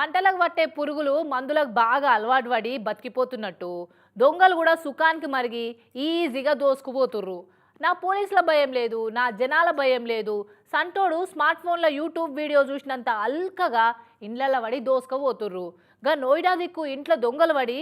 పంటలకు పట్టే పురుగులు మందులకు బాగా అలవాటు పడి బతికిపోతున్నట్టు. దొంగలు కూడా సుఖానికి మరిగి ఈజీగా దోసుకుపోతుర్రు. నా పోలీసుల భయం లేదు నా జనాల భయం లేదు. సంటోడు స్మార్ట్ ఫోన్లో యూట్యూబ్ వీడియో చూసినంత అల్కగా ఇండ్లల్ల పడి దోసుకుపోతుర్రు. గా నోయిడా దిక్కు ఇంట్లో దొంగలు పడి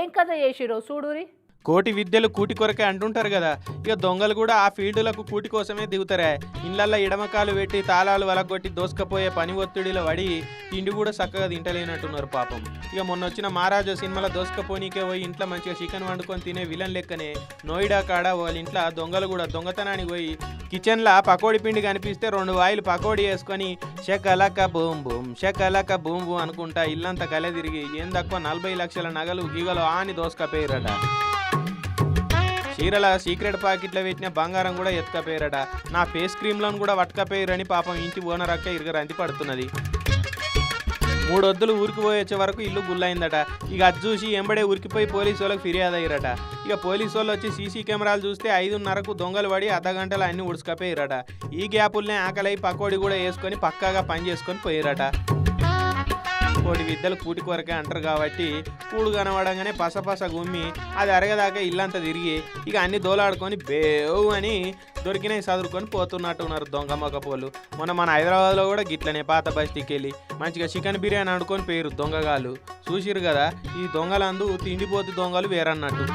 ఏం కథ చేసిరో చూడురి. కోటి విద్యలు కూటి కొరకే అంటుంటారు కదా. ఇక దొంగలు కూడా ఆ ఫీల్డులకు కూటి కోసమే దిగుతారా. ఇళ్ళల్లో ఎడమకాలు పెట్టి తాళాలు వలగొట్టి దోసుకపోయే పని ఒత్తిడిలో పడి తిండి కూడా చక్కగా తింటలేనట్టున్నారు పాపం. ఇక మొన్న వచ్చిన మహారాజా సినిమాలో దోసుకపోనీకే పోయి ఇంట్లో మంచిగా చికెన్ వండుకొని తినే విలన్ లెక్కనే నోయిడా కాడ వాళ్ళ ఇంట్లో దొంగలు కూడా దొంగతనానికి పోయి కిచెన్లో పకోడి పిండి కనిపిస్తే రెండు వాయిలు పకోడీ వేసుకొని shakalaka boom boom shakalaka boom boom అనుకుంటా ఇల్లంతా కలే తిరిగి ఏం తక్కువ నలభై లక్షల నగలు గీగలు ఆని దోసుకపోయారట చీరల సీక్రెట్ పాకెట్లో పెట్టిన బంగారం కూడా ఎత్తుకపోయారట. నా ఫేస్ క్రీమ్లను కూడా పట్టుకపోయారని పాపం ఇంటి ఓనర్ అక్క ఇరగరంతి పడుతున్నది. మూడొద్దులు ఊరికి పోయి వరకు ఇల్లు గుల్లైందట. ఇక అది చూసి ఎంబడే ఉరికిపోయి పోలీసు వాళ్ళకి ఫిర్యాదు అయ్యారట ఇక పోలీసు వాళ్ళు వచ్చి సీసీ కెమెరాలు చూస్తే ఐదున్నరకు దొంగలు పడి అర్ధ గంటలు అన్ని ఉడుచుకపోయారట. ఈ గ్యాపుల్నే ఆకలి పకోడి కూడా వేసుకొని పక్కాగా పని చేసుకొని పోయారట. కోటి విద్యలు కూటి కొరకే అంటారు కాబట్టి కూడు కనబడంగానే పసపస గుమ్మి అది అరగదాకా ఇల్లంతా తిరిగి ఇక అన్ని దోలాడుకొని బేవు అని దొరికినవి చదువుకొని పోతున్నట్టు ఉన్నారు దొంగ మొక్కపోళ్ళు మొన్న మన హైదరాబాద్లో కూడా గిట్లనే పాత బస్తీకి వెళ్ళి మంచిగా చికెన్ బిర్యానీ అనుకొని పేరు దొంగగాలు చూసిరు కదా ఈ దొంగలందు తిండిపోతు దొంగలు వేరన్నట్టు.